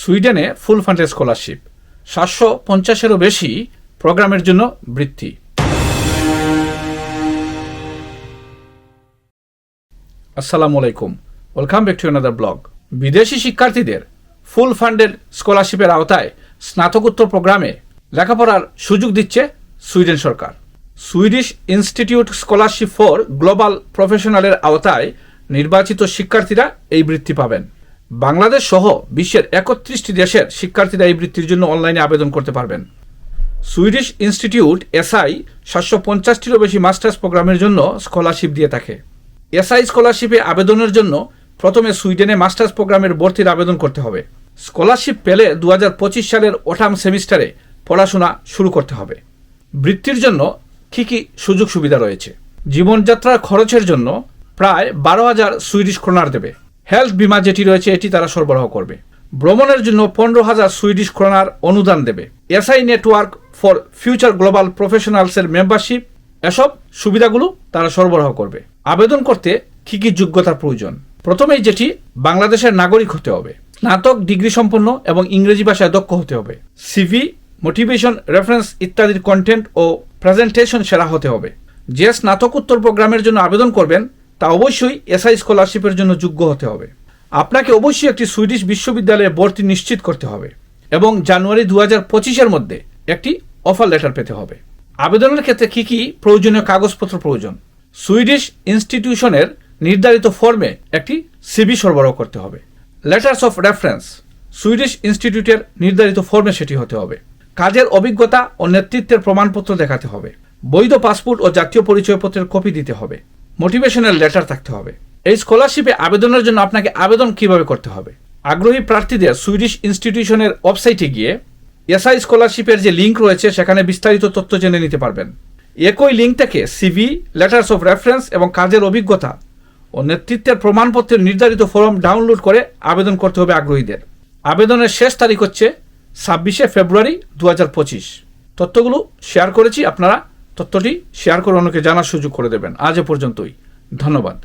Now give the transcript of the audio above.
সুইডেনে ফুল ফান্ডের স্কলারশিপ। সাতশো পঞ্চাশেরও বেশি প্রোগ্রামের জন্য বৃত্তি। আসসালামু আলাইকুম। Welcome back to another blog বিদেশি শিক্ষার্থীদের ফুল ফান্ডের স্কলারশিপের আওতায় স্নাতকোত্তর প্রোগ্রামে লেখাপড়ার সুযোগ দিচ্ছে Sweden Sarkar. Swedish institute scholarship for global প্রফেশনালের আওতায় নির্বাচিত শিক্ষার্থীরা এই বৃত্তি পাবেন। বাংলাদেশ সহ বিশ্বের একত্রিশটি দেশের শিক্ষার্থীরা এই বৃত্তির জন্য অনলাইনে আবেদন করতে পারবেন। সুইডিশ ইনস্টিটিউট এসআই সাতশো পঞ্চাশটিরও বেশি মাস্টার্স প্রোগ্রামের জন্য স্কলারশিপ দিয়ে থাকে। এসআই স্কলারশিপে আবেদনের জন্য প্রথমে সুইডেনে মাস্টার্স প্রোগ্রামের ভর্তির আবেদন করতে হবে। স্কলারশিপ পেলে দু হাজার পঁচিশ সালের ওঠাম সেমিস্টারে পড়াশোনা শুরু করতে হবে। বৃত্তির জন্য কী কী সুযোগ সুবিধা রয়েছে? জীবনযাত্রার খরচের জন্য প্রায় বারো হাজার সুইডিশ ক্রোনার দেবে। হেলথ বিমা যেটি রয়েছে, এটি তারা সরবরাহ করবে। ভ্রমণের জন্য পনেরো হাজার সুইডিশ ক্রোনার অনুদান দেবে। SI network for future global প্রফেশনালসের membership. এসব সুবিধাগুলো তারা সরবরাহ করবে। আবেদন করতে কী কী যোগ্যতার প্রয়োজন? প্রথমেই যেটি, বাংলাদেশের নাগরিক হতে হবে। স্নাতক, ডিগ্রি সম্পন্ন এবং ইংরেজি ভাষায় দক্ষ হতে হবে। সিভি, মোটিভেশন, রেফারেন্স ইত্যাদির কন্টেন্ট ও প্রেজেন্টেশন সেরা হতে হবে। যে স্নাতকোত্তর প্রোগ্রামের জন্য আবেদন করবেন তা অবশ্যই এসআই স্কলারশিপের জন্য যোগ্য হতে হবে। আপনাকে অবশ্যই একটি সুইডিশ বিশ্ববিদ্যালয়ে ভর্তি নিশ্চিত করতে হবে এবং জানুয়ারি দু হাজার পঁচিশের মধ্যে একটি অফার লেটার পেতে হবে। আবেদনের ক্ষেত্রে কি কি প্রয়োজনীয় কাগজপত্র প্রয়োজন? সুইডিশ ইনস্টিটিউশনের নির্ধারিত ফর্মে একটি সিবি সরবরাহ করতে হবে। লেটার্স অফ রেফারেন্স সুইডিশ ইনস্টিটিউটের নির্ধারিত ফর্মে সেটি হতে হবে। কাজের অভিজ্ঞতা ও নেতৃত্বের প্রমাণপত্র দেখাতে হবে। বৈধ পাসপোর্ট ও জাতীয় পরিচয়পত্রের কপি দিতে হবে। মোটিভেশনাল লেটার থাকতে হবে। এই স্কলারশিপে আবেদনের জন্য আপনাকে আবেদন কীভাবে করতে হবে? আগ্রহী প্রার্থীদের সুইডিশ ইনস্টিটিউশনের ওয়েবসাইটে গিয়ে এসআই স্কলারশিপের যে লিঙ্ক রয়েছে, সেখানে বিস্তারিত তথ্য জেনে নিতে পারবেন। একই লিঙ্ক থেকে সিভি লেটার্স অফ রেফারেন্স এবং কাজের অভিজ্ঞতা ও নেতৃত্বের প্রমাণপত্রের নির্ধারিত ফর্ম ডাউনলোড করে আবেদন করতে হবে আগ্রহীদের। আবেদনের শেষ তারিখ হচ্ছে ছাব্বিশে ফেব্রুয়ারি দু হাজার পঁচিশ। তথ্যগুলো শেয়ার করেছি, আপনারা তথ্যটি শেয়ার করে অন্যকে জানার সুযোগ করে দেবেন। আজ এ পর্যন্তই। ধন্যবাদ।